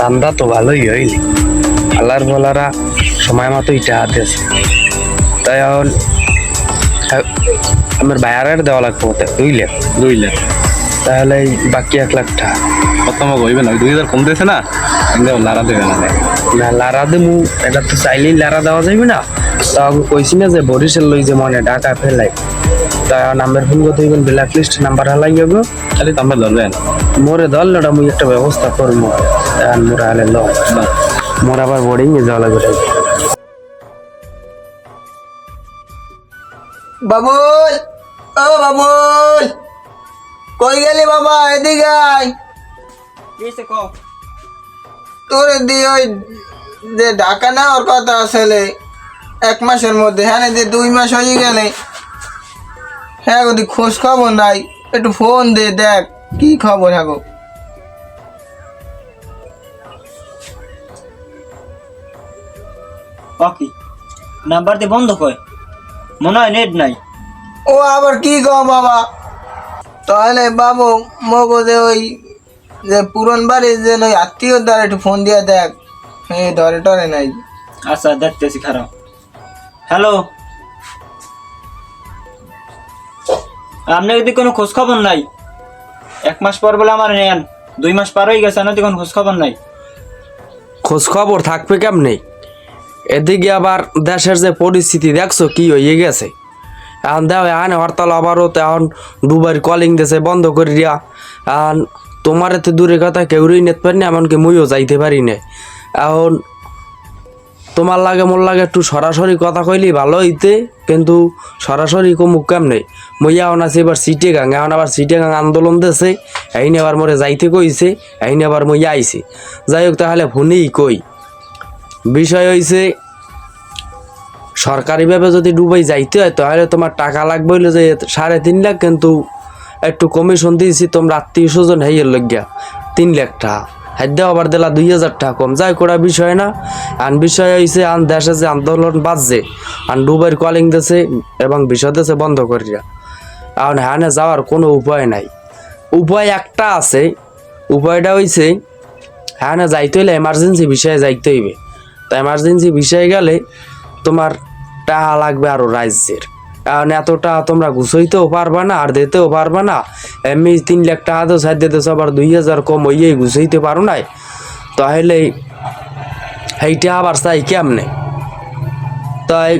ধান্দা তো ভালোই হইলি। আল্লাহর বলারা সময় মতো ইটা হাতে আছে তাই এখন আমার বায়ারের দেওয়া লাগবে ওতে লাখ। দুই লাখ। তাহলে বাকি এক লাখ টাকা। কত আমাকে হইবে না দুই হাজার কম দিয়েছে না? লারা দেবে না। না লারা দেবো এটা তো চাইলেই লারা দেওয়া যাবে না। তা আমি কইছি না যে বরিশাল লই যে মনে টাকা ফেলাই। তা নাম্বার ফোন করতে হইবেন ব্ল্যাক লিস্ট নাম্বার হালাই যাব। খালি তো আমরা ধরবেন। মোরে ধরল মুই একটা ব্যবস্থা করব। এখন মোরা হলে ল মোর আবার বোর্ডিং লাগবে বাবুল ও বাবুল কই গেলি বাবা এদিকে আয়। তোর দি ওই যে ঢাকা নেওয়ার কথা আসলে এক মাসের মধ্যে হ্যাঁ যে দুই মাস হয়ে গেলে। হ্যাঁ খোঁজ খবর নাই একটু ফোন দে দেখ কি খবর হ্যাঁ ওকে নাম্বার দিয়ে বন্ধ কয়। মনে হয় নেট নাই। ও আবার কি কও বাবা? তাহলে বাবু মগো যে ওই যে পুরন বাড়ির যে ওই আত্মীয় দ্বারা একটু ফোন দিয়ে দেখ। এ ধরে টরে নাই। আচ্ছা দেখতেছি খারাপ। হ্যালো আপনার যদি কোনো খোঁজ খবর নাই? এক মাস পর বলে আমার নেন। দুই মাস পার হয়ে গেছে আপনার কোনো খোঁজ খবর নাই? খোঁজ খবর থাকবে কেমনে? এদিকে আবার দেশের যে পরিস্থিতি, দেখছ কি হয়ে গেছে? এখন দেও এখন হরতাল আবারও তো এখন দুবার কলিং দিয়েছে, বন্ধ করে দিয়া। এখন তোমার এতে দূরে কথা কেউই নিতে পারি না, এমনকি মুইও যাইতে পারি না। এখন তোমার লাগে মোর লাগে একটু সরাসরি কথা কইলি ভালো হইতে, কিন্তু সরাসরি কমুক কেমনে? মই এখন আছি এবার সিটে গাং এখন আবার সিটে গাং আন্দোলন দিয়েছে এইনে আবার মোরে যাইতে কইছে এইনে আবার মইয়া আইছি। যাই হোক, তাহলে ফোনেই কই। বিষয় হইছে, সরকারিভাবে যদি ডুবাই যাইতে হয়, তাহলে তোমার টাকা লাগবে হইল যে সাড়ে তিন লাখ, কিন্তু একটু কমিশন দিয়েছি, তোমরা আত্মীয় স্বজন হেয়ের লজ্ঞা তিন লাখ টাকা। হাদ্যা আবার দিলা দুই হাজার টাকা কম। যাই করা বিষয় না, আন বিষয় হয়েছে আন দেশে যে আন্দোলন বাজছে, আন দুবাইয়ের কলিং দিছে এবং বিষয় দিছে বন্ধ করিয়া। এখন হ্যাঁ যাওয়ার কোনো উপায় নাই। উপায় একটা আছে, উপায়টা হইছে হ্যাঁ না যাইতে হইলে এমার্জেন্সি বিষয়ে যাইতে হইবে। তো এমার্জেন্সি বিষয়ে গেলে তোমার টাকা লাগবে আরও রাজ্যের। কারণ এতটা তোমরা গুছাইতেও পারবা না আর দিতেও পারবা না। এমনি তিন লাখ টাকা তো সাইড দিতেছ, আবার দুই হাজার কম হইয়েই গুছাইতে পারো নাই। তাহলে সেইটা আবার চাই কেমনে? তাই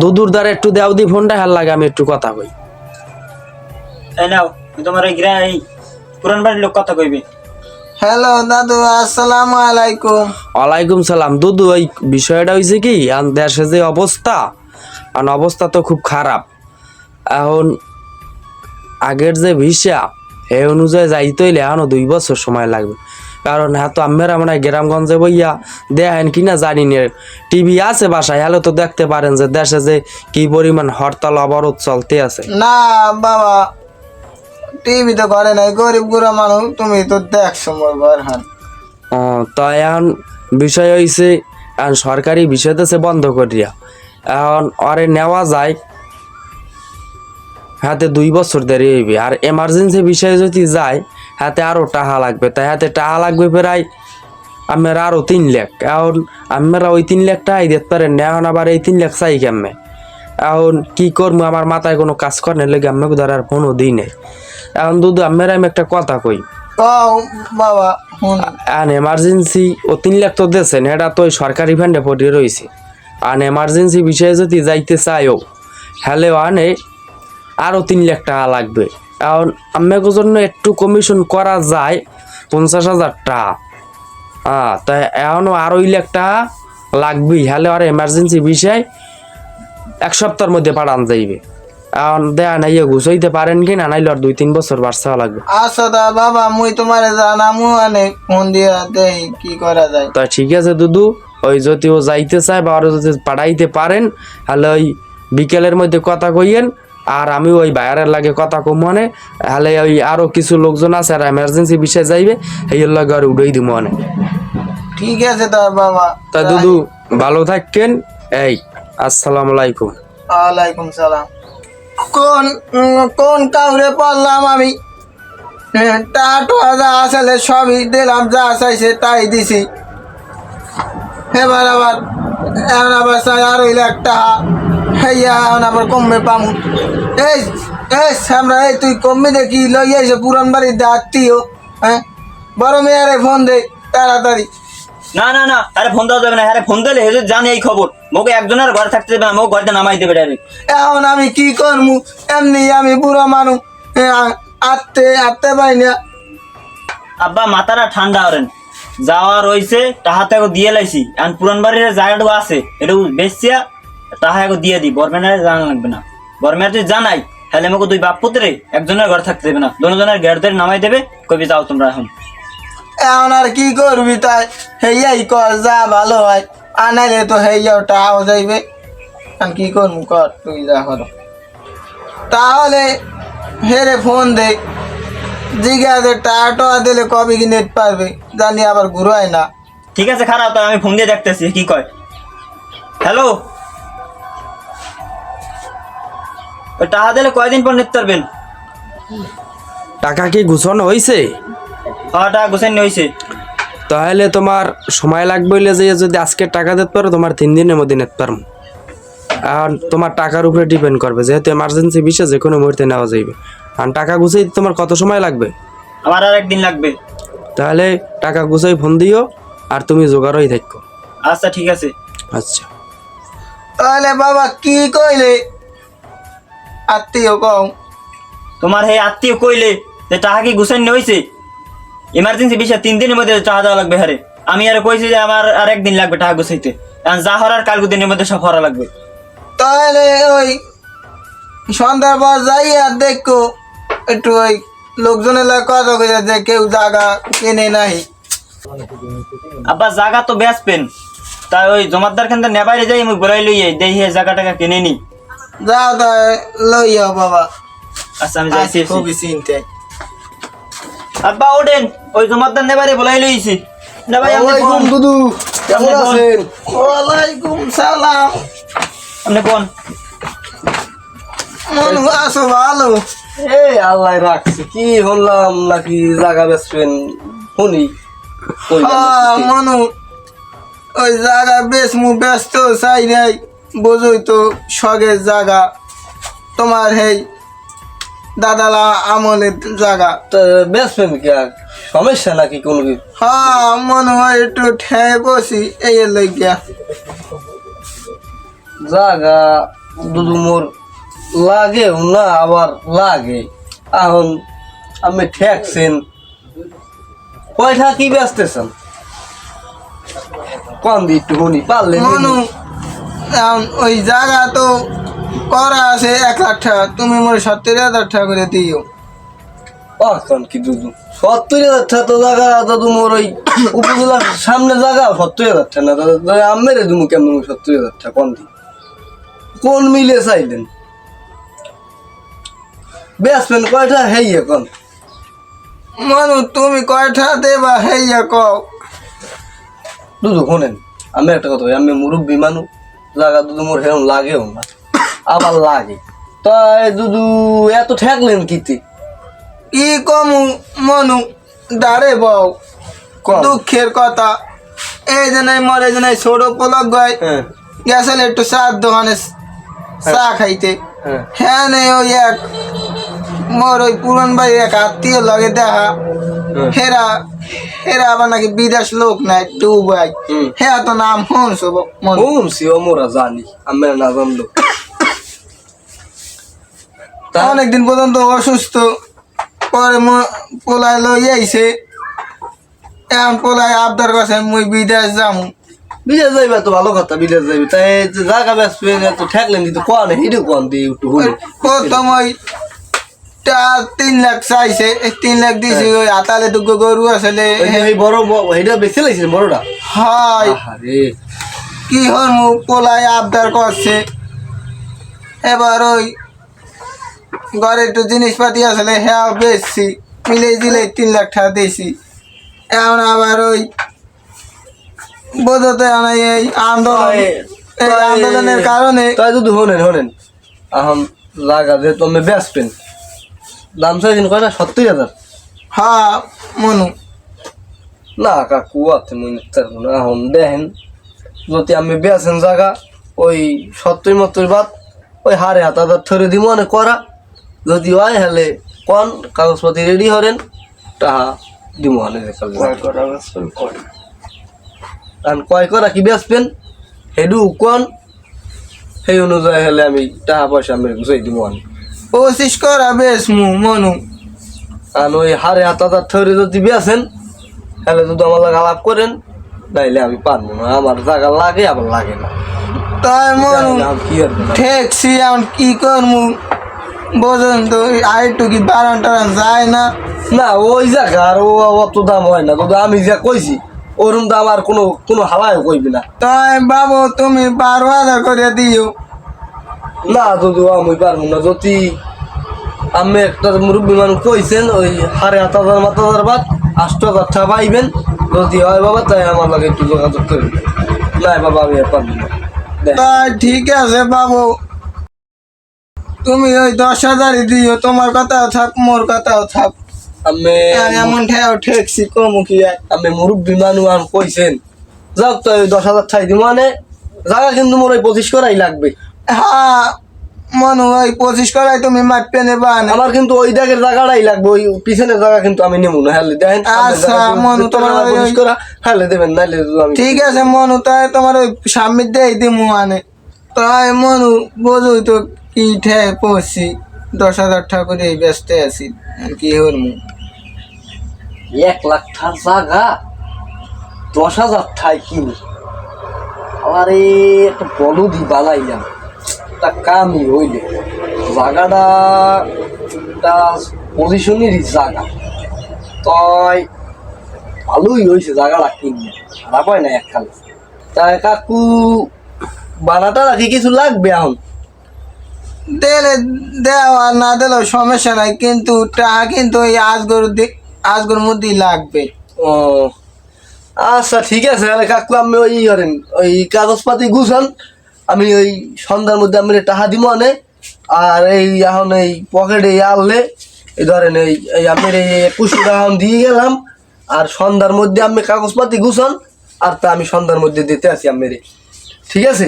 দুদুর দ্বারা একটু দেও দি ফোনটা হাল লাগে আমি একটু কথা কই। তাই নাও, তোমার এই পুরান বাড়ির লোক কথা কইবে। হ্যালো দাদু আসসালামু আলাইকুম। ওয়ালাইকুম সালাম। দুদু ওই বিষয়টা হয়েছে কি আন দেশে যে অবস্থা আর অবস্থা তো খুব খারাপ। এখন আগের যে ভিসা এ অনুযায়ী যাইতে হইলে এখনও দুই বছর সময় লাগবে। কারণ হ্যাঁ তো আমরা মানে গ্রামগঞ্জে বইয়া দেখেন কিনা জানি না। টিভি আছে বাসায় হ্যালো তো দেখতে পারেন যে দেশে যে কি পরিমাণ হরতাল অবরোধ চলতে আছে। না বাবা টিভি তো করে নাই গরিব গুড়া মানুষ তুমি তো দেখছ মোর ঘর হান। ও, তো এখন বিষয় হইছে এখন সরকারি বিষয় তো সে বন্ধ করিয়া। এখন আরে নেওয়া যায় হাতে দুই বছর দেরি হইবে। আর এমার্জেন্সি বিষয়ে যদি যায় হাতে আরও টাকা লাগবে। তাই হাতে টাকা লাগবে প্রায় আমার আরও তিন লাখ। এখন আমরা ওই তিন লাখ টাকাই দিতে পারেন না এখন আবার এই তিন লাখ চাই কেমনে? এখন কি করব? আমার মাথায় কোনো কাজ করার লেগে আমি ধর আর ফোনও দিই নাই। এখন দুধ আমার আমি একটা কথা কই। বাবা আন এমার্জেন্সি ও তিন লাখ তো দিয়েছেন এটা তো সরকারি ফান্ডে পড়ে রয়েছে। আন এমার্জেন্সি বিষয়ে যদি যাইতে চাইও হ্যালে আনে আরও তিন লাখ টাকা লাগবে। এখন আমাকে জন্য একটু কমিশন করা যায় পঞ্চাশ হাজার টাকা। হ্যাঁ তাই এখনও আড়াই লাখ টাকা লাগবেই। হ্যালে আর এমার্জেন্সি বিষয় এক সপ্তাহের মধ্যে পাঠান যাইবে। দেয়া নাই গুছাইতে পারেন কি না? নাইলে আর দুই তিন বছর বাড়ছা লাগবে। আচ্ছা দা বাবা মুই তোমারে জানামু আনে ফোন দিয়া দেই কি করা যায়। তা ঠিক আছে দুদু। ওই যদি ও যাইতে চায় বা ওরা যদি পাঠাইতে পারেন তাহলে ওই বিকেলের মধ্যে কথা কইয়েন। আর আমি ওই বাইরের লাগে কথা কম মনে তাহলে ওই আরও কিছু লোকজন আছে আর এমার্জেন্সি বিষয়ে যাইবে এই লাগে আর উড়াই দিব মনে। ঠিক আছে তার বাবা। তা দুদু ভালো থাকেন এই আসসালামু আলাইকুম। ওয়ালাইকুম সালাম। কোন কোন কাউরে পারলাম আমি? হ্যাঁ টাটো যা আসলে সবই দিলাম, যা চাইছে তাই দিছি। এবার আবার, এখন আবার চাই আর লাখ টাকা। হেয়া এখন আবার কমবে পামু। এই এই আমরা এই তুই কমবে দেখি লই আইসে পুরান বাড়ির আত্মীয় হ্যাঁ? বড় মেয়ারে ফোন দে, তাড়াতাড়ি। না না না আরে ফোন দেওয়া যাবে না আরে ফোন দিলে হেজে জানে এই খবর। মোকে একজনের ঘরে থাকতে দেবে না মোকে ঘরতে নামাই দেবে ডাইরেক্ট এখন আমি কি করমু? এমনি আমি বুড়ো মানুষ আত্মে আত্মে পাই না। আব্বা মাথাটা ঠান্ডা হরেন যাওয়া রইছে তাহা তো দিয়ে লাইছি। আর পুরান বাড়ির জায়গাটুকু আছে এটা বেশিয়া তাহা এখন দিয়ে দিই বরমেনারে জানা লাগবে না। বরমেনার যদি জানাই তাহলে আমাকে দুই বাপ পুত্রে একজনের ঘরে থাকতে দেবে না। দুজনের ঘের ধরে নামাই দেবে। কবি যাও তোমরা এখন। এখন আর কি করবি তাই? হেয়াই কর যা ভালো হয়। আনাইলে তো হেয়াও টাকাও যাইবে। আমি কি করব কর তুই যা কর। তাহলে হেরে ফোন দে জিজ্ঞাসা টাকা টাকা দিলে কবে কি নেট পারবে? জানি আবার ঘুরায় না। ঠিক আছে খারাপ তো আমি ফোন দিয়ে দেখতেছি কি কয়। হ্যালো টাকা দিলে কয়দিন পর নিতে পারবেন? টাকা কি গুছানো হয়েছে টাকা গোসাইন হয়েছে তাহলে তোমার সময় লাগবে হইলে যে যদি আজকে টাকা দিতে পারো তোমার তিন দিনের মধ্যে নিতে পারব আর তোমার টাকার উপরে ডিপেন্ড করবে যেহেতু এমার্জেন্সি বিষয় যে কোনো মুহূর্তে নেওয়া যাইবে। আর টাকা গুছাই তোমার কত সময় লাগবে? আমার আর একদিন লাগবে। তাহলে টাকা গুছাই ফোন দিও আর তুমি জোগাড়ই থাকো। আচ্ছা ঠিক আছে। আচ্ছা। তাহলে বাবা কি কইলে? আত্মীয় কও। তোমার এই আত্মীয় কইলে যে টাকা কি গুছাইন হয়েছে ইমার্জেন্সি বিষয় তিন দিনের মধ্যে টাকা দেওয়া লাগবে হারে আমি আর কইছি যে আমার আর একদিন লাগবে টাকা গুছাইতে। যা হরার কালকে দিনের মধ্যে সব হরা লাগবে। তাহলে ওই সন্ধ্যার পর যাই আর দেখো একটু ওই লোকজনের লাগে কথা যে কেউ জায়গা কেনে নাই। আব্বা জায়গা তো বেচবেন। তাই ওই জমাদার খান নেবাইরে যাই আমি বলাই লইয়ে দেই হে জায়গা টাকা কিনে নি। যাও তাই লইয়া বাবা। আচ্ছা আমি যাইছি খুবই চিন্তে আব্বা ওঠেন। ওই জমাদার নেবারে বলাই লইছি। না ভাই কোন দুদু কেমন আছেন? ওয়ালাইকুম সালাম। আপনি কোন মন আছো? ভালো? এই আল্লাহ রাখছে। কি হলাম নাকি জায়গা বেচবেন? শুনি। কই মনু ওই জায়গা বেশ মু ব্যস্ত চাই নাই। বোঝই তো শখের জায়গা তোমার হেই দাদালা আমলের জায়গা। তো বেচবেন কি আর? সমস্যা নাকি কোনো কিছু? হ্যাঁ মনে হয় একটু ঠেয়ে বসি এই লইয়া জায়গা দুদু মোর লাগেও না আবার লাগে। এখন আমি ঠেকছেন। কয়টা কি বেচতেছেন কম দি একটু শুনি মনু এখন ওই জায়গা তো করা আছে এক লাখ টাকা। তুমি মোর সত্তর হাজার টাকা করে দিও। কি দুদু সত্তর হাজার টাকা তো জায়গা দাদু ওই উপজেলার সামনে জায়গা সত্তর হাজার টাকা না। দাদা দাদা আমেরে দুমু কেমন সত্তর হাজার টাকা কোন দিন? কোন মিলে চাইলেন? বেসবেন কয়টা? হেই এখন মনু তুমি কয়টা দেবা? হেইয়া কও। দুদু শোনেন আমি একটা কথা আমি মুরব্বী মানুষ জায়গা দুদু মোর হেরম লাগেও না। আবার লাগে। তাই দুদু এত ঠেকলেন কিতে? ই কমু মনু দাঁড়ে বউ দুঃখের কথা। এই যে নাই মরে যে নাই ছোট পলক গয় হ্যাঁ। গেছিল একটু চার দোকানে চা খাইতে। হ্যাঁ। হ্যাঁ নেই ওই এক মোর ওই পুরন ভাই এক আত্মীয় লগে দেখা। হেরা হেরা আবার নাকি বিদেশ লোক নাই টু ভাই হ্যাঁ তো নাম সব মন। শুনছি ও মোরা জানি আমি না জানলো অনেকদিন পর্যন্ত অসুস্থ পরে পোলায় লই আইছে। এখন পোলায় আবদার কাছে মুই বিদেশ যাম। বিদেশ যাইবা তো ভালো কথা বিদেশ যাইবি। তাই জায়গা বেসবেন এত ঠেকলেন কিন্তু কোন হিডু কোন দিয়ে একটু প্রথম ওই তিন লাখ চাইছে তিন লাখ দিছি ওই আতালে দুগো গরু আসলে ওই বড় এইটা বেশি লাগছে বড়টা? হয়। কি হরমু পোলায় আবদার করছে। এবার ওই ঘরে একটু জিনিসপাতি আসলে হ্যাঁ বেচছি। মিলে দিলে তিন লাখ টাকা দিয়েছি এখন আবার ওই বোধতে এই আন্দোলন। এই আন্দোলনের কারণে তাই যদি শোনেন শোনেন এখন জায়গা যে তুমি বেসবেন দাম চাইছেন কয়টা? সত্তর হাজার। হ্যাঁ মনু। না কাকু আছে মনে থাকব না। এখন দেখেন যদি আমি বেছেন জায়গা ওই সত্তর মতোই বাদ ওই হারে হাজার থরে দিব অনেক করা। যদি হয় হলে কন কাগজপাতি রেডি হরেন তাহা দিব অনেক কারণ কয় করা কি বেচবেন? হেডু কন? সেই অনুযায়ী হলে আমি টাকা পয়সা আমি গুছাই দিব অনেক পঁচিশ করা বেশ মু মনু। আর ওই হারে হাতাদার থরে যদি বেছেন তাহলে যদি আমার লাগে আলাপ করেন তাইলে আমি পারব না। আমার জায়গা লাগে আবার লাগে না। তাই মনু। ঠেকছি এখন কি করমু? বোঝেন তো আরেকটু কি বারান টারান যায় না? না ওই জায়গা আর ও অত দাম হয় না। কিন্তু আমি যা কইছি ওরম দাম আর কোনো কোনো হাওয়ায় কইবি না। তাই বাবু তুমি বারো হাজার করে দিও। না দুদু আমি পারব না যদি আমি একটা মুরব্বী মানুষ কইছেন ওই সাড়ে আট হাজার মাত হাজার বাদ আষ্ট হাজার টাকা পাইবেন। যদি হয় বাবা তাই আমার লাগে একটু যোগাযোগ করবেন। নাই বাবা আমি পারব না। তাই ঠিক আছে বাবু। তুমি ওই দশ হাজারই দিও তোমার কথাও থাক মোর কথাও থাক। আমি এমন ঠেও ঠেকছি কমু কি আমি মুরব্বী মানুষ আর কইছেন যাক তো ওই দশ হাজার ঠাই দিব মানে জায়গা কিন্তু মোর ওই পঁচিশ করাই লাগবে। হ্যাঁ মনু ওই পঁচিশ করাই তুমি মাপে নেবা আমার কিন্তু ওই দাগের জায়গাটাই লাগবে ওই পিছনের জায়গা কিন্তু আমি নেব না হ্যাঁ দেখেন আচ্ছা, মনু, তোমার ওই- করা হ্যাঁ দেবেন আমি ঠিক আছে মনু তাই তোমার ওই স্বামীর দেই দিমু মানে। তাই মনু বোঝুই তো কি ঠে পড়ছি দশ হাজার ঠাকুর এই ব্যস্ত আছি। আর কি হরমু এক লাখ টাকার জায়গা, দশ হাজার ঠাই কিনি। এই একটা বলদি বানাইলাম। তা কামই হইলে। জায়গাটা একটা পজিশনেরই জায়গা। তাই ভালোই হয়েছে জায়গাটা কিনে খারাপ হয় না একখানে। তাই কাকু বানাটা রাখি কিছু লাগবে এখন? দিলে দেও আর না দিলেও সমস্যা নাই কিন্তু টাকা কিন্তু ওই আজগর আজগর মধ্যেই লাগবে। ও। আচ্ছা ঠিক আছে তাহলে কাকু আমি ওই করেন ওই কাগজপাতি গুছান আমি ওই সন্ধ্যার মধ্যে আমি টাকা দিব অনে আর এই এখন এই পকেটে আনলে এই ধরেন এই এই আমি এই এখন দিয়ে গেলাম আর সন্ধ্যার মধ্যে আমি কাগজপাতি গুছান আর তা আমি সন্ধ্যার মধ্যে দিতে আসি আমি ঠিক আছে?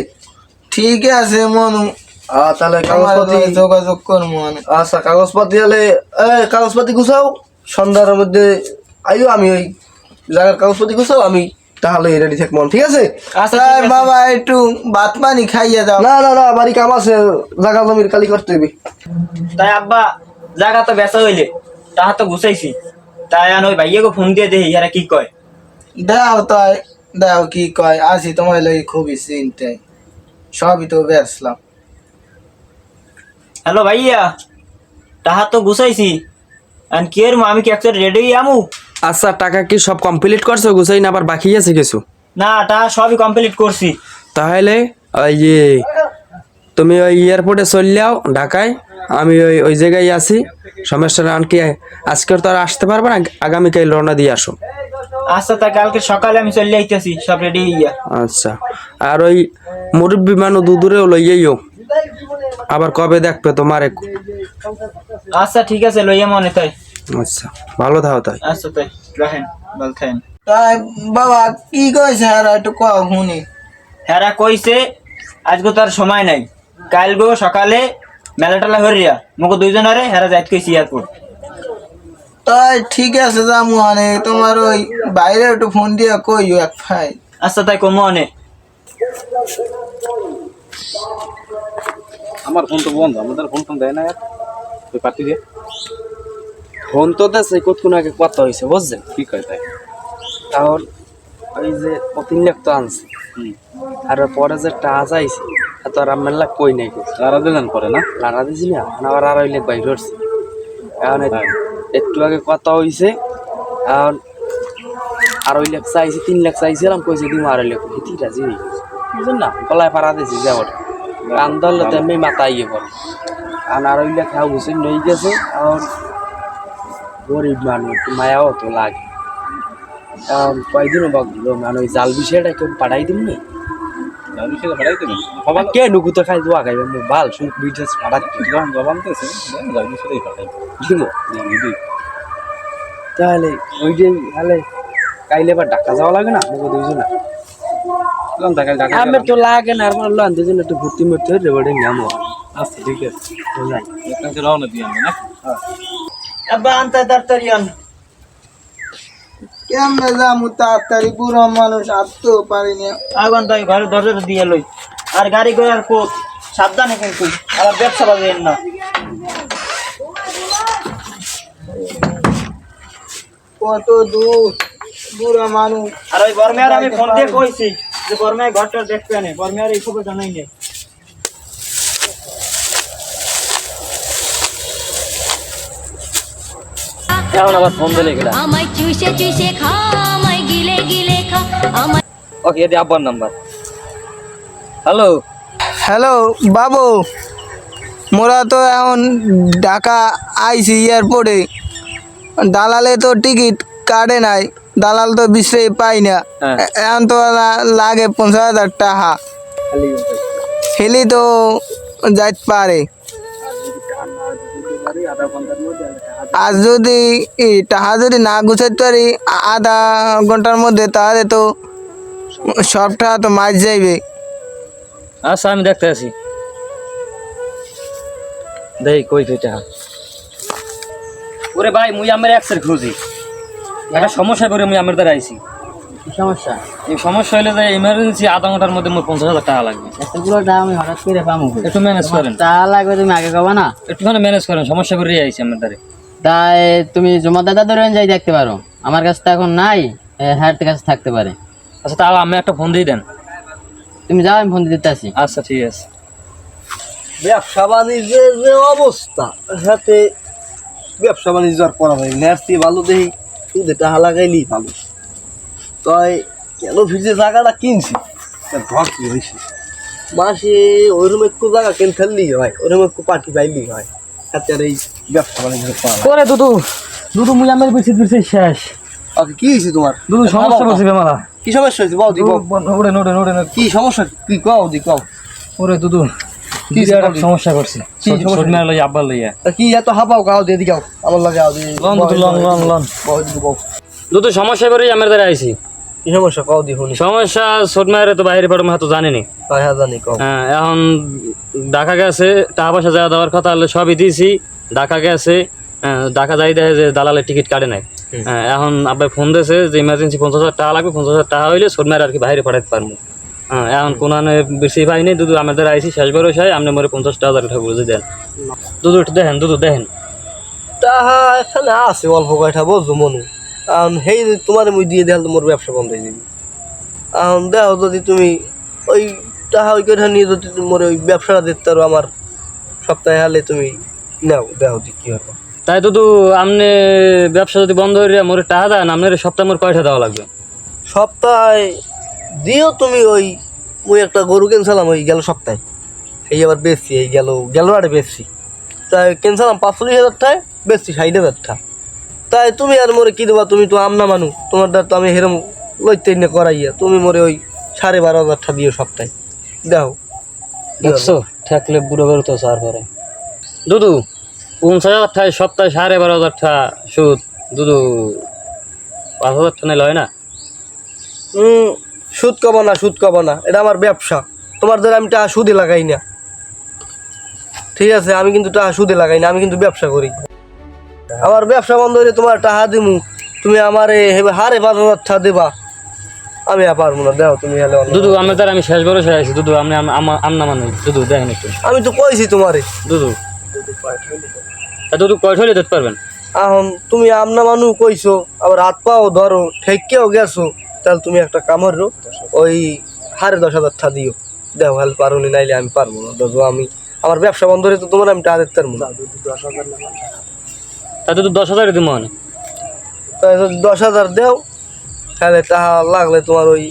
ঠিক আছে মনু। তাহলে কাগজপাতি যোগাযোগ করব আচ্ছা কাগজপাতি হলে এ, কাগজপাতি গুছাও। সন্ধ্যার মধ্যে আইও আমি ওই জায়গার কাগজপাতি গুছাও আমি তাহলে রেডি থাকব। ঠিক আছে? আচ্ছা। বাবা একটু ভাত পানি খাইয়ে দাও। না না না বাড়ি কাম আছে জায়গা জমির কালি করতে হবে তাই আব্বা জায়গা তো বেচা হইলে তাহা তো গুছাইছি। তাই আন ওই ভাইয়াকে ফোন দিয়ে দেখি ইয়ারা কি কয়। দাও তাই দাও কি কয় আসি তোমার লাগে খুবই চিন্তায়। সবই তো বেসলাম হ্যালো ভাইয়া তাহা তো গুছাইছি। আন কি এর আমি কি একটা রেডি আমু? আচ্ছা টাকা কি সব কমপ্লিট করছ গুছাই না আবার বাকি আছে কিছু? না তাহা সবই কমপ্লিট করছি। তাহলে ওই যে তুমি ওই এয়ারপোর্টে চলে যাও ঢাকায়। আমি ওই ওই জায়গায় আছি। সমস্যা না কি আজকের তো আর আসতে পারব না আগামীকাল রওনা দিয়ে আসো। আচ্ছা তা কালকে সকালে আমি চলে আইতেছি সব রেডি ইয়া আচ্ছা আর ওই মুরব্বী মানুষ দুদূরেও লইয়াইও। আবার কবে দেখবে তোমার আচ্ছা ঠিক আছে লইয়া মনে তাই। আচ্ছা ভালো থাও তাই। আচ্ছা তাই রাখেন ভালো থাকেন। তাই বাবা কি কইছে আর একটু কও শুনি। হেরা কইছে আজকে তার সময় নাই। কাল গো সকালে মেলা টেলা হরিয়া মুখো দুইজনারে হেরা যাইত কইছি এয়ারপোর্ট তাই ঠিক আছে যামু মানে তোমার ওই বাইরে একটু ফোন দিয়ে কইও এক ভাই আচ্ছা তাই কমো অনে আমার ফোন তো বন্ধ আমাদের ফোন ফোন দেয় না আর। ওই পার্টি দিয়ে। ফোন তো দেশে কতক্ষণ আগে কথা হয়েছে বুঝছেন? কি কয় তাই? তাহল ওই যে তিন লাখ তো আনছে আর পরে যে টাকা চাইছে এত আর আমার লাখ কই নাই তারা দিলেন করে না? লাড়া দিছি না এখন আবার আড়াই লাখ বাইর হচ্ছে এখন হ্যাঁ। একটু আগে কথা হয়েছে এখন আড়াই লাখ চাইছি তিন লাখ চাইছিলাম কইছে দিম আড়াই লাখ হিতি রাজি হয়ে গেছে বুঝলেন না? গলায় পাড়া দিয়েছি যাওয়ার কান ধরলে তো এমনি মাথা ইয়ে পড়ে এখন আড়াই লাখ খাওয়া বুঝে নই গেছে এখন গরিব মানুষ মায়াও তো লাগে। কয়দিনও বাগলো মানে ওই জাল বিষয়টা কেউ পাঠাই দিন নি? আমি সেটা বাড়াই কে নুকু তো। খাই দোয়া খাইবে আমি ভালো সুখ বিজনেস পাঠাচ্ছি যখন জবান দিয়েছে যাই সেটাই পাঠাই দিব। তাহলে ওই যে তাহলে কাইলে এবার ঢাকা যাওয়া লাগে না? আমাকে দুইজনে লন টাকা টাকা আমি তো লাগে না আর লন দুজন একটু ভর্তি মরতে হয়ে রেবড়ে নামো আচ্ছা ঠিক আছে রওনা দিয়ে আমরা না আব্বা আনতে তাড়াতাড়ি আন। কেমনে যামু তাড়াতাড়ি? বুড়ো মানুষ আসতেও পারিনি। আগুন তাই ঘরে দরজাটা দিয়ে লই। আর গাড়ি করে আর সাবধানে কিন্তু আবার ব্যবসা না। কত দূর বুড়ো মানুষ। আর ওই বর্মেয়ার আমি ফোন দিয়ে কইছি। যে বর্মেয়ার ঘরটা দেখবে না বর্মেয়ার এই খবর জানাই নেই। এখন আবার ফোন দিলে গেলা আমায় চুষে চুষে খা আমায় গিলে গিলে খা আমায় ওকে এটি আব্বার নাম্বার। হ্যালো? হ্যালো বাবু। মোরা তো এখন ঢাকা আইছি এয়ারপোর্টে। দালালে তো টিকিট কাটে নাই। দালাল তো বিশ্রে পাই না। হ্যাঁ। এখন তো লাগে পঞ্চাশ হাজার টাকা। হেলি তো যাইতে পারে। আর যদি টাকা যদি না গুছাইতে পারি আধা ঘণ্টার মধ্যে তাহলে তো সব টাকা তো মাছ যাইবে। আচ্ছা আমি দেখতে আছি। দেই কই কইটা ওরে ভাই মুই আমার এক্সের খুঁজি। একটা সমস্যা করে আমি আমার দ্বারা আইছি সমস্যা? এই সমস্যা হলে যে ইমার্জেন্সি আধা ঘণ্টার মধ্যে মোর পঞ্চাশ হাজার টাকা লাগবে। এতগুলো টাকা আমি হঠাৎ করে পাবো একটু ম্যানেজ করেন। টাকা লাগবে তুমি আগে কবা না? একটুখানি ম্যানেজ করেন সমস্যা করে আইছি আমার দ্বারে তাই তুমি জমা দাদা ধরে যাই দেখতে পারো। আমার কাছে তো এখন নাই হ্যাঁ কাছে থাকতে পারে। আচ্ছা তাহলে আমি একটা ফোন দিয়ে দেন। তুমি যাও আমি ফোন দিতে আসি। আচ্ছা ঠিক আছে। ব্যবসা বাণিজ্যের যে অবস্থা হাতে ব্যবসা বাণিজ্য আর করা যায় নেয়ারছি ভালো দেখি। শুধু টাকা লাগাইলেই ভালো তাই কেন ফিরছে জায়গাটা কিনছি? ধর কি হয়েছে? মাসে ওইরকম একটু জায়গা কেন ফেললেই হয় ওরকম একটু পার্টি পাইলেই হয় হাতে আর এই ব্যবসা বাণিজ্য করে দুদু দুদু মুই আমার বেশি দিছি শেষ। আচ্ছা, কি হয়েছে তোমার? দুদু সমস্যা করছি বেমালা। কি সমস্যা হয়েছে? বউ দি। ওরে নোড়ে নোড়ে। কি সমস্যা? কি কও দি কও। ওরে দুদু কি সমস্যা? সমস্যা করছে। সজনা লই আব্বার লইয়া। কি এত হাবাও গাও দিয়ে দিগাও আমার লাগে আও লন লন লন লন। বউ দি বউ। দুদু সমস্যা করে আমার দ্বারা আইছি। কি সমস্যা? কও দি শুনি। সমস্যা সজনারে তো বাইরে পড়ে হয়তো জানেনি। হ্যাঁ জানি কও। হ্যাঁ এখন ঢাকা গেছে টাকা পয়সা যাওয়া দেওয়ার কথা হলে সবই দিয়েছি। ঢাকা গেছে হ্যাঁ, ঢাকা যাই দেখে যে দালালের টিকিট কাটে নাই। হ্যাঁ, এখন আব্বাই ফোন দিয়েছে যে ইমার্জেন্সি পঞ্চাশ হাজার টাকা লাগবে পঞ্চাশ হাজার টাকা হইলে সরমার আর কি বাইরে পাঠাতে পারব। এখন কোনো বেশি ভাই নেই দুদু আমাদের আইসি শেষ বয়স হয় আপনি মরে পঞ্চাশ টাকা হাজার বুঝে দেন। দুদু একটু দেখেন দুদু দেখেন। তাহা এখানে আছে অল্প কয়টা বুঝছ মনে? কারণ সেই তোমার মুই দিয়ে দেখাল তোমার ব্যবসা বন্ধ হয়ে যাবে। এখন দেখো যদি তুমি ওই টাকা ওই কথা নিয়ে যদি তোমার ওই ব্যবসাটা দিতে পারো আমার সপ্তাহে হালে তুমি নাও দেখো যে কি হবে তাই দুদু আপনি ব্যবসা যদি বন্ধ হয়ে যায়, মোরে টাকা দেন আপনার সপ্তাহে মোর কয়টা দেওয়া লাগবে? সপ্তাহে দিও তুমি ওই ওই একটা গরু কিনছিলাম ওই গেল সপ্তাহে। এই আবার বেচছি এই গেল গেল আরে বেচছি। তাই কিনছিলাম পাঁচচল্লিশ হাজার টাকা বেচছি ষাট হাজার টাকা তাই তুমি আর মোরে কি দেবা? তুমি তো আমনা মানু তোমার দ্বার তো আমি হেরম লইতে নিয়ে করাইয়া তুমি মোরে ওই সাড়ে বারো হাজার টাকা দিও সপ্তাহে। দেখো। দেখছ? ঠেকলে বুড়ো বেরো তো সার পরে। দুদু পঞ্চাশ হাজার টাকা সপ্তাহে সাড়ে বারো হাজার টাকা সুদ। দুদু পাঁচ হাজার টাকা নিলে হয় না? সুদ কব না সুদ কব না। এটা আমার ব্যবসা। তোমার দ্বারা আমি টাকা সুদে লাগাই না। ঠিক আছে আমি কিন্তু টাকা সুদে লাগাই না আমি কিন্তু ব্যবসা করি। আমার ব্যবসা বন্ধ হলে তোমার টাকা দিমু। তুমি আমার হারে পাঁচ হাজার টাকা দেবা। আমি আর পারব না দেখো তুমি হলে দুদু আমার দ্বারা আমি শেষ বড় শেষ দুদু আম- আমা- আমনা মানুষ দুদু দেখেন একটু। আমি তো কইছি তোমারে। দুদু। দুদু কয় হলে দিতে পারবেন? এখন তুমি আমনা মানু কইছো আবার হাত পাও ধরো ঠেকেও গেছো। তাহলে তুমি একটা কামড় ওই হারে দশ হাজার টাকা দিও। দেখো হেল্প পারো নি নাইলে আমি পারব না। দেখো আমি আমার ব্যবসা বন্ধ হলে তো তোমার আমি টাকা দিতে পারব না তা দুদু দশ হাজার দিব মানে যদি দশ হাজার দেও তাহলে টাকা লাগলে তোমার ওই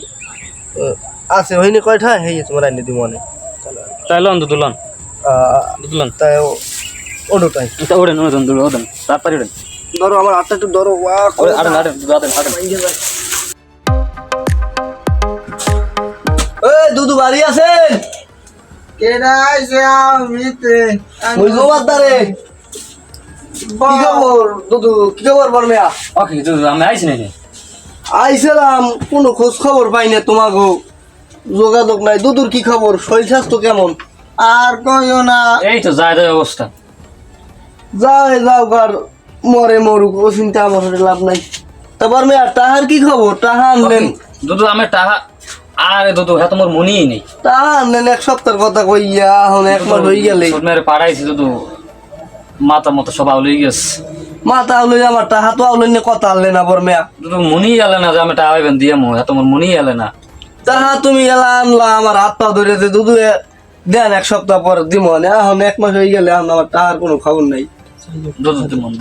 আছে হয়নি কয়টা? হেই তোমার আইনে দিব মানে তাই লন। দুদু লন। দুদু লন তাই। ওটাই তা ওড়েন ওড়েন দুদু ওড়েন তাড়াতাড়ি ওড়েন। ধরো আমার আটটা একটু ধরো দুদু আড়েন আমি আইছি নাকি? আইছিলাম কোনো খোঁজ খবর পাই না তোমাকে যোগাযোগ নাই। দুদুর কি খবর? শরীর স্বাস্থ্য কেমন? আর কইও না। এই তো যায় অবস্থা। যাও যাও কার মরে মরুক ও চিন্তা আমার লাভ নাই। তারপর মেয়া তাহার কি খবর? তাহা আনলেন। দুদু আমি টাকা আরে দুদু হ্যাঁ তোমার মনেই নেই। তাহা আনলেন এক সপ্তাহের কথা কইয়া এখন এক মাস হয়ে গেলে মেরে পাড়াইছি দুদু মাথা মতো সব আউলেই গেছে। মা তাহলে আমার তো আউলেন নিয়ে কথা আনলেন আবার মেয়া। দুদু মনেই এলে না যে আমি টাকা পাইবেন দিয়ে মো হ্যাঁ তোমার মনেই এলে না। তাহা তুমি এলা আনলা আমার হাত পা ধরে দুদু দেন এক সপ্তাহ পর দিব না এখন এক মাস হয়ে গেলে এখন আমার তাহার কোনো খবর নাই। দুদু দিমন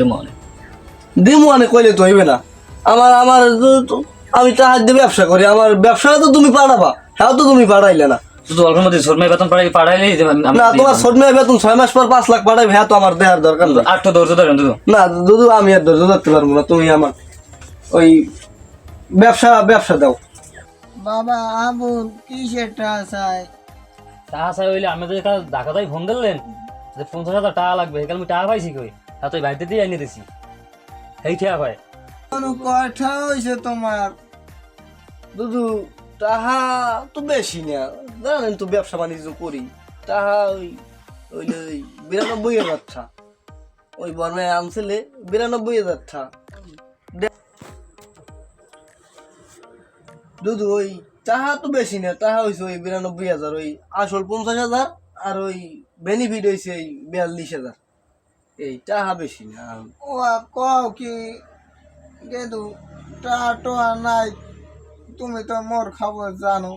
দিমু আনে। কইলে তো হইবে না। আমার আমার তো- তো- আমি তাহার দিয়ে ব্যবসা করি আমার ব্যবসা তো তুমি পাঠাবা হ্যাঁ তো তুমি পাঠাইলে না। শুধু অল্প মধ্যে শর্মা বেতন পাড়াই পাড়াইলেই দেবেন না তোমার বেতন ছয় মাস পর পাঁচ লাখ হ্যাঁ তো আমার দরকার নেই। আর তো ধৈর্য ধরেন দুদু না দুদু আমি আর ধৈর্য ধরতে পারব না তুমি আমার ওই ব্যবসা ব্যবসা দাও। বাবা আবুল কিসেরটা চাই? টাকা চাই হইলে আমি তো ঢাকাতেই ফোন দিলেন যে পঞ্চাশ হাজার টাকা লাগবে এখানে আমি টাকা পাইছি কই? তা তুই বাড়িতে দিয়ে এনে দিছি। হয় কথা হয়েছে তোমার? দুদু, তাহা তো বেশি না। জানেন তো ব্যবসা বাণিজ্য করি। তাহা ওই ওই বিরানব্বই হাজার টা। ওই বর্মায় আনছিলে বিরানব্বই হাজার টা। দে- দুদু, ওই তাহা তো বেশি না। তাহা হয়েছে ওই বিরানব্বই হাজার। ওই আসল পঞ্চাশ হাজার আর ওই বেনিফিট হয়েছে ওই বিয়াল্লিশ হাজার। এই তাহা বেশি না। ও কি গেদু টাটো নাই। তুমি তো মোর খবর জানো।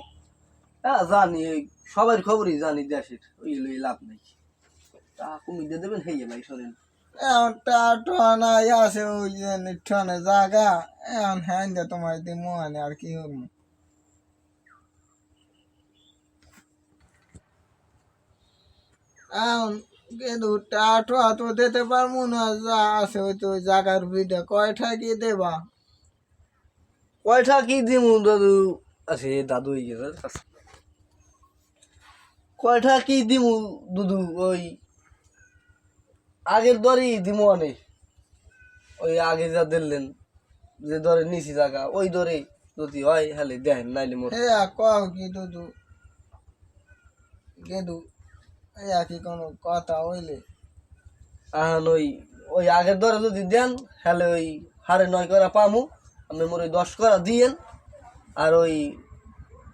হ্যাঁ জানি এই সবার খবরই জানি দেশের ওই লই লাভ নাই। টাকা কমিয়ে দিয়ে দেবেন হেয়ে ভাই শোনেন। এখন টাটো নাই আছে ওই যে নিঠনে জায়গা। এখন হ্যাঁ দে তোমার দি মনে আর কি করব? এখন কিন্তু টাটো তো দিতে পারব না যা আছে ওই তো জায়গার ভিতরে। কয়টা কি দেবা? কয়টা কি দিমু দাদু? আছে দাদু হয়ে গেছে কয়টা কি দিমু দুদু? ওই আগের দরই দিমু অনেক। ওই আগে যা দিলেন যে দরে নিচি জায়গা ওই দরে যদি হয় হলে দেখেন নাইলে মোর হে কও কি দুদু? গেদু কি কোনো কথা হইলে। এখন ওই ওই আগের দরে যদি দেন হলে ওই হারে নয় করা পামু। আমি মোর ওই দশ করা দিয়েন। আর ওই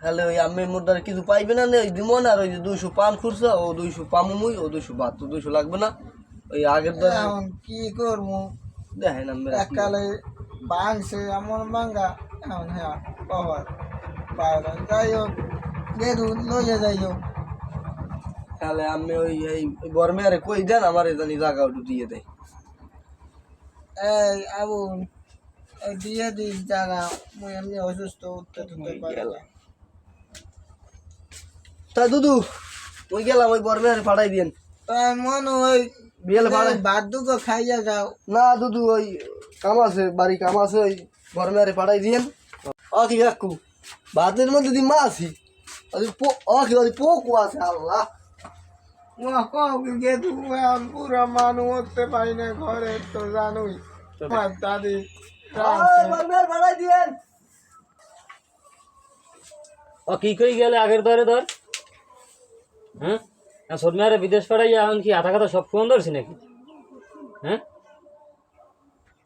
হলে ওই আমি মোর দ্বারা কিছু পাইবে না ওই দিব না আর ওই যে দুইশো পান খুরসা ও দুইশো পামু মুই ও দুইশো বাদ তো দুইশো লাগবে না। ওই আগের দরে এখন কি করব? দেখেন আমি এককালে ভাঙছে এমন ভাঙ্গা এখন হ্যাঁ কবার বাইরে যাই হোক লইয়ে যাই হোক। তাহলে আমি ওই এই গরমে আরে কই দেন আমার জানি জায়গা একটু দিয়ে দেয় এই আবু দিয়ে দিস জায়গা মুই এমনি অসুস্থ উঠতে তা দুদু ওই গেলাম ওই আরে পাঠাই দিয়েন। তাই মনে ওই বিয়েলে পাঠাই ভাত দুটো খাইয়া যাও। না দুদু ওই কাম আছে বাড়ি কাম আছে ওই গরমে আরে পাঠাই দিয়েন। ও কি কাকু ভাতের মধ্যে দি মাছি ও কি ওই পোকু পুরা মানুষ উঠতে পারি না ঘরে তো জানুই। দাদি ও কি কই গেলে আগের ধরে ধর? হ্যাঁ? শর্মারে বিদেশ পাঠাই এখন কি আধা কথা সব ফোন ধরছি নাকি? হ্যাঁ?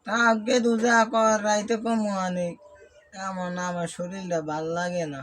তা গেদু যা কর রাইতে কমু অনেক। এমন আমার শরীরটা ভালো লাগে না।